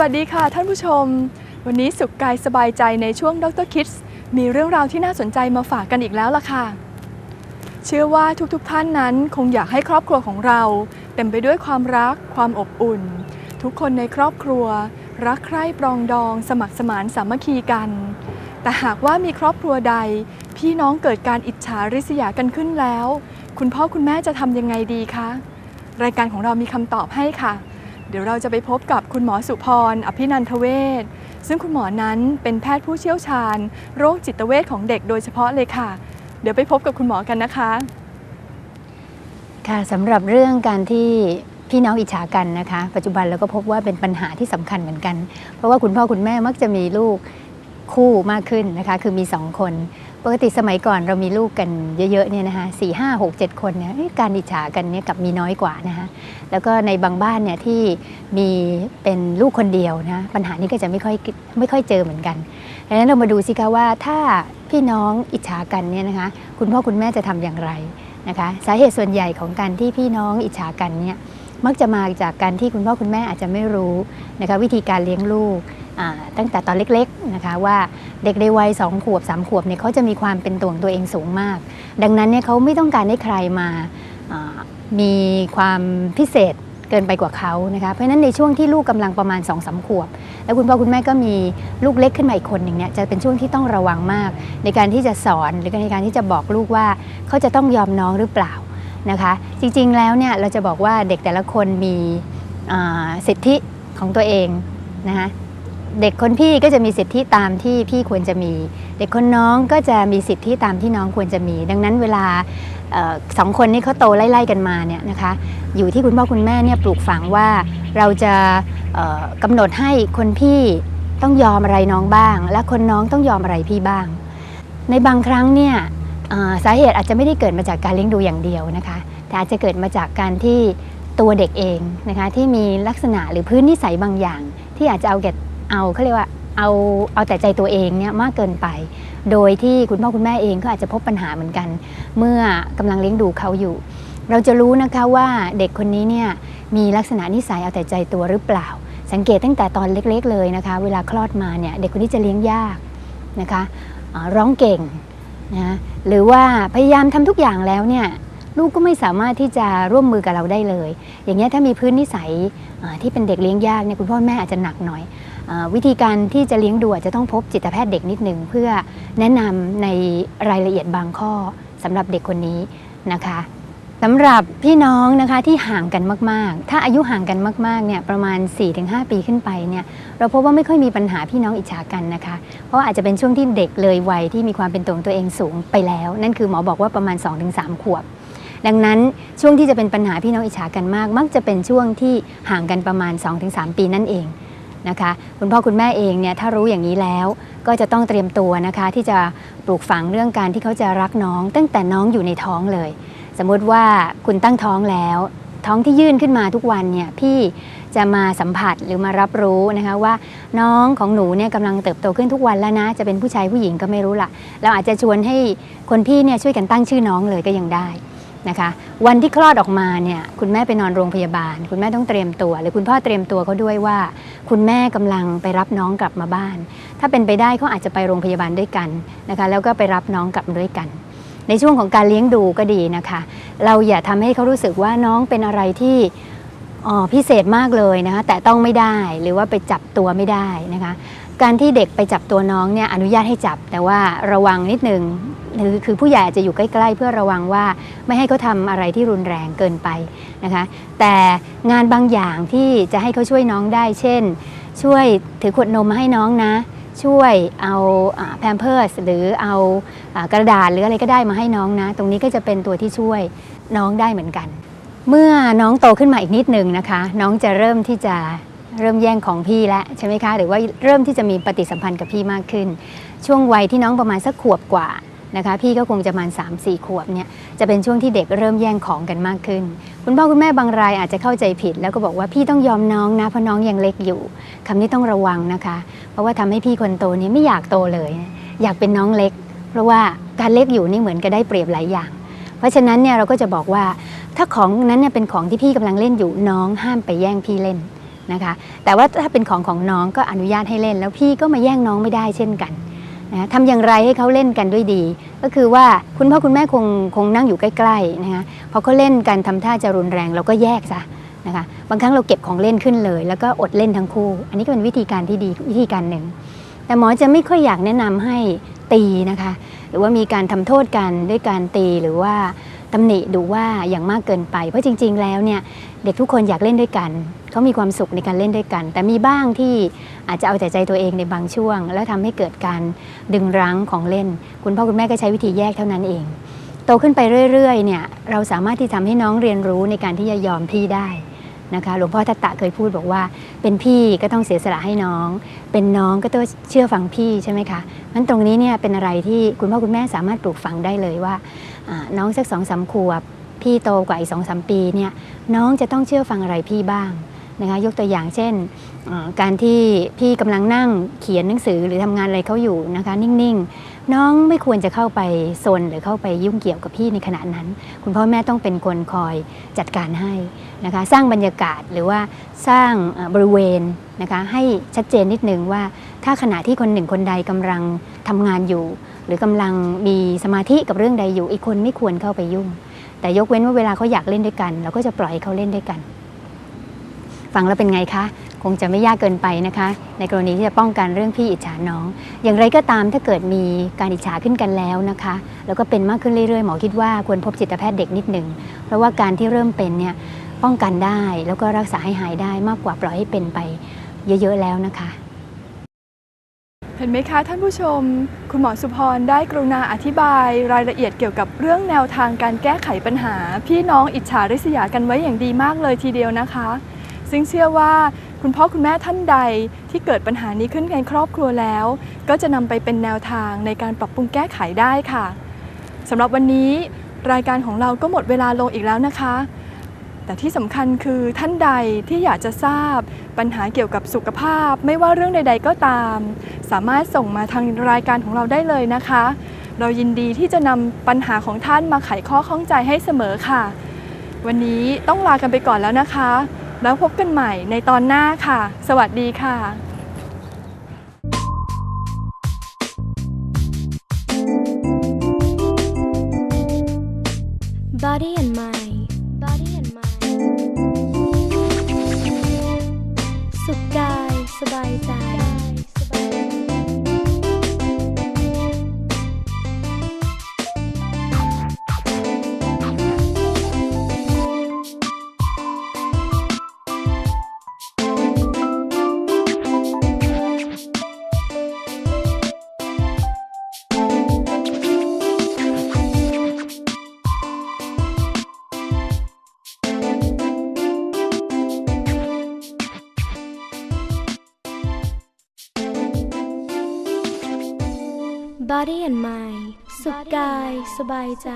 สวัสดีค่ะท่านผู้ชม วันนี้สุขกายสบายใจในช่วงดรคิดมีเรื่องราวที่น่าสนใจมาฝากกันอีกแล้วล่ะค่ะ เชื่อว่าทุกๆทท่านนั้นคงอยากให้ครอบครัวของเรา เต็มไปด้วยความรัก ความอบอุ่น ทุกคนในครอบครัว รักใคร่ปรองดอง สมัครสมานสามัคคีกัน แต่หากว่ามีครอบครัวใด พี่น้องเกิดการอิจฉาริษยากันขึ้นแล้ว คุณพ่อคุณแม่จะทำยังไงดีคะรายการของเรามีคำตอบให้ค่ะ เดี๋ยวเราจะไปพบกับคุณหมอสุพร อภินันทเวชซึ่งคุณหมอนั้นเป็นแพทย์ผู้เชี่ยวชาญ โรคจิตเวชของเด็กโดยเฉพาะเลยค่ะ เดี๋ยวไปพบกับคุณหมอกันนะคะ ค่ะสำหรับเรื่องการที่พี่น้องอิจฉากันนะคะ ปัจจุบันเราก็พบว่าเป็นปัญหาที่สำคัญเหมือนกัน เพราะว่าคุณพ่อคุณแม่มักจะมีลูกคู่มากขึ้นนะคะ คือมี 2 คน ปกติสมัยก่อนเรามีลูกกันเยอะๆเนี่ยนะคะสี่ห้าหกเจ็ดคนเนี่ยการอิจฉากันเนี่ยกับมีน้อยกว่านะคะแล้วก็ในบางบ้านเนี่ยที่มีเป็นลูกคนเดียวนะปัญหานี้ก็จะไม่ค่อยไม่ค่อยเจอเหมือนกันดังนั้นเรามาดูสิคะว่าถ้าพี่น้องอิจฉากันเนี่ยนะคะคุณพ่อคุณแม่จะทำอย่างไรนะคะสาเหตุส่วนใหญ่ของการที่พี่น้องอิจฉากันเนี่ย มักจะมาจากการที่คุณพ่อคุณแม่อาจจะไม่รู้นะคะวิธีการเลี้ยงลูกตั้งแต่ตอนเล็กๆนะคะว่าเด็กในวัย2ขวบ3ขวบเนี่ยเขาจะมีความเป็นตัวของตัวเองสูงมาก ดังนั้นเนี่ยเขาไม่ต้องการให้ใครมามีความพิเศษเกินไปกว่าเขานะคะเพราะฉะนั้นในช่วงที่ลูกกำลังประมาณ2อสขวบ แล้วคุณพ่อคุณแม่ก็มีลูกเล็กขึ้นมาอีกคนหนึ่งเนี่ยจะเป็นช่วงที่ต้องระวังมาก ในการที่จะสอนหรือในการที่จะบอกลูกว่าเขาจะต้องยอมน้องหรือเปล่า นะคะ จริงๆแล้วเนี่ยเราจะบอกว่าเด็กแต่ละคนมีสิทธิของตัวเองนะคะเด็กคนพี่ก็จะมีสิทธิตามที่พี่ควรจะมี เด็กคนน้องก็จะมีสิทธิตามที่น้องควรจะมี ดังนั้นเวลาออสองคนนี้เขาโตไล่ๆกันมาเนี่ยนะคะอยู่ที่คุณพ่อคุณแม่เนี่ยปลูกฝังว่าเราจะกำหนดให้คนพี่ต้องยอมอะไรน้องบ้าง และคนน้องต้องยอมอะไรพี่บ้าง ในบางครั้งเนี่ย สาเหตุอาจจะไม่ได้เกิดมาจากการเลี้ยงดูอย่างเดียวนะคะ แต่อาจจะเกิดมาจากการที่ตัวเด็กเองนะคะที่มีลักษณะหรือพื้นนิสัยบางอย่าง ที่อาจจะเอาแก่เอาเขาเรียกว่าเอาเอาแต่ใจตัวเองเนี่ยมากเกินไป โดยที่คุณพ่อคุณแม่เองก็อาจจะพบปัญหาเหมือนกัน เมื่อกำลังเลี้ยงดูเขาอยู่ เราจะรู้นะคะว่าเด็กคนนี้เนี่ยมีลักษณะนิสัยเอาแต่ใจตัวหรือเปล่า สังเกตตั้งแต่ตอนเล็กๆเลยนะคะ เวลาคลอดมาเนี่ยเด็กคนนี้จะเลี้ยงยากนะคะร้องเก่ง นะหรือว่าพยายามทำทุกอย่างแล้วเนี่ยลูกก็ไม่สามารถที่จะร่วมมือกับเราได้เลย อย่างเงี้ยถ้ามีพื้นนิสัยที่เป็นเด็กเลี้ยงยากเนี่ยคุณพ่อแม่อาจจะหนักหน่อยอวิธีการที่จะเลี้ยงดูอาจจะต้องพบจิตแพทย์เด็กนิดหนึ่งเพื่อแนะนำในรายละเอียดบางข้อสำหรับเด็กคนนี้นะคะ สำหรับพี่น้องนะคะที่ห่างกันมากๆ ถ้าอายุห่างกันมากๆเนี่ยประมาณ 4-5 ปีขึ้นไปเนี่ยเราพบว่าไม่ค่อยมีปัญหาพี่น้องอิจฉากันนะคะ เพราะาอาจจะเป็นช่วงที่เด็กเลยวัยที่มีความเป็นตัวของตัวเองสูงไปแล้ว นั่นคือหมอบอกว่าประมาณ 2-3 ขวบ ดังนั้นช่วงที่จะเป็นปัญหาพี่น้องอิจฉากันมาก มักจะเป็นช่วงที่ห่างกันประมาณ 2-3 ปีนั่นเองนะคะคุณพ่อคุณแม่เองเนี่ยถ้ารู้อย่างนี้แล้วก็จะต้องเตรียมตัวนะคะที่จะปลูกฝังเรื่องการที่เขาจะรักน้อง ตั้งแต่น้องอยู่ในท้องเลย สมมุติว่าคุณตั้งท้องแล้ว ท้องที่ยื่นขึ้นมาทุกวันเนี่ยพี่จะมาสัมผัสหรือมารับรู้นะคะว่าน้องของหนูเนี่ยกำลังเติบโตขึ้นทุกวันแล้วนะ จะเป็นผู้ชายผู้หญิงก็ไม่รู้ละเราอาจจะชวนให้คนพี่เนี่ยช่วยกันตั้งชื่อน้องเลยก็ยังได้นะคะวันที่คลอดออกมาเนี่ยคุณแม่ไปนอนโรงพยาบาล คุณแม่ต้องเตรียมตัว หรือคุณพ่อเตรียมตัวเขาด้วยว่า คุณแม่กำลังไปรับน้องกลับมาบ้าน ถ้าเป็นไปได้เขาอาจจะไปโรงพยาบาลด้วยกันนะคะแล้วก็ไปรับน้องกลับด้วยกัน ในช่วงของการเลี้ยงดูก็ดีนะคะ เราอย่าทำให้เขารู้สึกว่าน้องเป็นอะไรที่อ๋อพิเศษมากเลยนะคะแต่ต้องไม่ได้หรือว่าไปจับตัวไม่ได้นะคะ การที่เด็กไปจับตัวน้องเนี่ยอนุญาตให้จับ แต่ว่าระวังนิดนึงคือคือผู้ใหญ่จจะอยู่ใกล้ๆ เพื่อระวังว่าไม่ให้เขาทำอะไรที่รุนแรงเกินไปนะคะ แต่งานบางอย่างที่จะให้เขาช่วยน้องได้ เช่น ช่วยถือขวดนมมาให้น้องนะ ช่วยเอาแพมเพิร์สหรือเอากระดาษหรืออะไรก็ได้มาให้น้องนะ ตรงนี้ก็จะเป็นตัวที่ช่วยน้องได้เหมือนกัน เมื่อน้องโตขึ้นมาอีกนิดหนึ่งนะคะ น้องจะเริ่มที่จะเริ่มแย่งของพี่แล้วใช่ไหมคะ หรือว่าเริ่มที่จะมีปฏิสัมพันธ์กับพี่มากขึ้น ช่วงวัยที่น้องประมาณสักขวบกว่า นะคะพี่ก็คงจะประมาณ3 4ขวบเนี่ยจะเป็นช่วงที่เด็กเริ่มแย่งของกันมากขึ้น คุณพ่อคุณแม่บางรายอาจจะเข้าใจผิด แล้วก็บอกว่าพี่ต้องยอมน้องนะเพราะน้องยังเล็กอยู่คำนี้ต้องระวังนะคะ เพราะว่าทำให้พี่คนโตนี้ไม่อยากโตเลย อยากเป็นน้องเล็ก เพราะว่าการเล็กอยู่นี่เหมือนกับได้เปรียบหลายอย่าง เพราะฉะนั้นเนี่ยเราก็จะบอกว่าถ้าของนั้นเนี่ยเป็นของที่พี่กำลังเล่นอยู่น้องห้ามไปแย่งพี่เล่นนะคะ แต่ว่าถ้าเป็นของของน้องก็อนุญาตให้เล่น แล้วพี่ก็มาแย่งน้องไม่ได้เช่นกัน นะทำอย่างไรให้เขาเล่นกันด้วยดี ก็คือว่าคุณพ่อคุณแม่คงคงนั่งอยู่ใกล้ๆนะคะพอเขาเล่นกันทำท่าจะรุนแรงเราก็แยกซะนะคะบางครั้งเราเก็บของเล่นขึ้นเลย แล้วก็อดเล่นทั้งคู่ อันนี้ก็เป็นวิธีการที่ดีวิธีการหนึ่ง แต่หมอจะไม่ค่อยอยากแนะนำให้ตีนะคะ หรือว่ามีการทำโทษกันด้วยการตีหรือว่าตำหนิดูว่าอย่างมากเกินไป เพราะจริง ๆ แล้วเนี่ยเด็กทุกคนอยากเล่นด้วยกัน เขามีความสุขในการเล่นด้วยกัน แต่มีบ้างที่อาจจะเอาแต่ใจตัวเองในบางช่วง แล้วทำให้เกิดการดึงรั้งของเล่น คุณพ่อคุณแม่ก็ใช้วิธีแยกเท่านั้นเอง โตขึ้นไปเรื่อยๆเนี่ยเราสามารถที่ทำให้น้องเรียนรู้ในการที่จะยอมพี่ได้นะคะหลวงพ่อทัตตะเคยพูดบอกว่า เป็นพี่ก็ต้องเสียสละให้น้อง เป็นน้องก็ต้องเชื่อฟังพี่ใช่ไหมคะงั้นตรงนี้เนี่ยเป็นอะไรที่คุณพ่อคุณแม่สามารถปลูกฝังได้เลยว่า น้องสักสองสามขวบ พี่โตกว่าอีกสองสามปีเนี่ยน้องจะต้องเชื่อฟังอะไรพี่บ้าง นะคะยกตัวอย่างเช่น การที่พี่กำลังนั่งเขียนหนังสือหรือทำงานอะไรเขาอยู่นะคะนิ่งๆ น้องไม่ควรจะเข้าไปโซนหรือเข้าไปยุ่งเกี่ยวกับพี่ในขณะนั้น คุณพ่อแม่ต้องเป็นคนคอยจัดการให้นะคะสร้างบรรยากาศหรือว่าสร้างบริเวณนะคะให้ชัดเจนนิดนึงว่า ถ้าขณะที่คนหนึ่งคนใดกำลังทำงานอยู่ หรือกำลังมีสมาธิกับเรื่องใดอยู่อีกคนไม่ควรเข้าไปยุ่ง แต่ยกเว้นว่าเวลาเขาอยากเล่นด้วยกัน เราก็จะปล่อยเขาเล่นด้วยกัน ฟังแล้วเป็นไงคะ คงจะไม่ยากเกินไปนะคะ ในกรณีที่จะป้องกันเรื่องพี่อิจฉาน้อง อย่างไรก็ตามถ้าเกิดมีการอิจฉาขึ้นกันแล้วนะคะ แล้วก็เป็นมากขึ้นเรื่อยๆ หมอคิดว่าควรพบจิตแพทย์เด็กนิดหนึ่ง เพราะว่าการที่เริ่มเป็นเนี่ยป้องกันได้แล้วก็รักษาให้หายได้มากกว่าปล่อยให้เป็นไปเยอะๆแล้วนะคะ เห็นไหมคะท่านผู้ชม คุณหมอสุพรได้กรุณาอธิบายรายละเอียดเกี่ยวกับเรื่องแนวทางการแก้ไขปัญหา พี่น้องอิจฉาริษยากันไว้อย่างดีมากเลยทีเดียวนะคะ ซึ่งเชื่อว่าคุณพ่อคุณแม่ท่านใดที่เกิดปัญหานี้ขึ้นในครอบครัวแล้ว ก็จะนำไปเป็นแนวทางในการปรับปรุงแก้ไขได้ค่ะสำหรับวันนี้รายการของเราก็หมดเวลาลงอีกแล้วนะคะ แต่ที่สำคัญคือท่านใดที่อยากจะทราบปัญหาเกี่ยวกับสุขภาพ ไม่ว่าเรื่องใด ๆ ก็ตาม สามารถส่งมาทางรายการของเราได้เลยนะคะ เรายินดีที่จะนำปัญหาของท่านมาไขข้อข้องใจให้เสมอค่ะ วันนี้ต้องลากันไปก่อนแล้วนะคะ แล้วพบกันใหม่ในตอนหน้าค่ะ สวัสดีค่ะ Body and mind Body and mind สุขกาย สบายใจ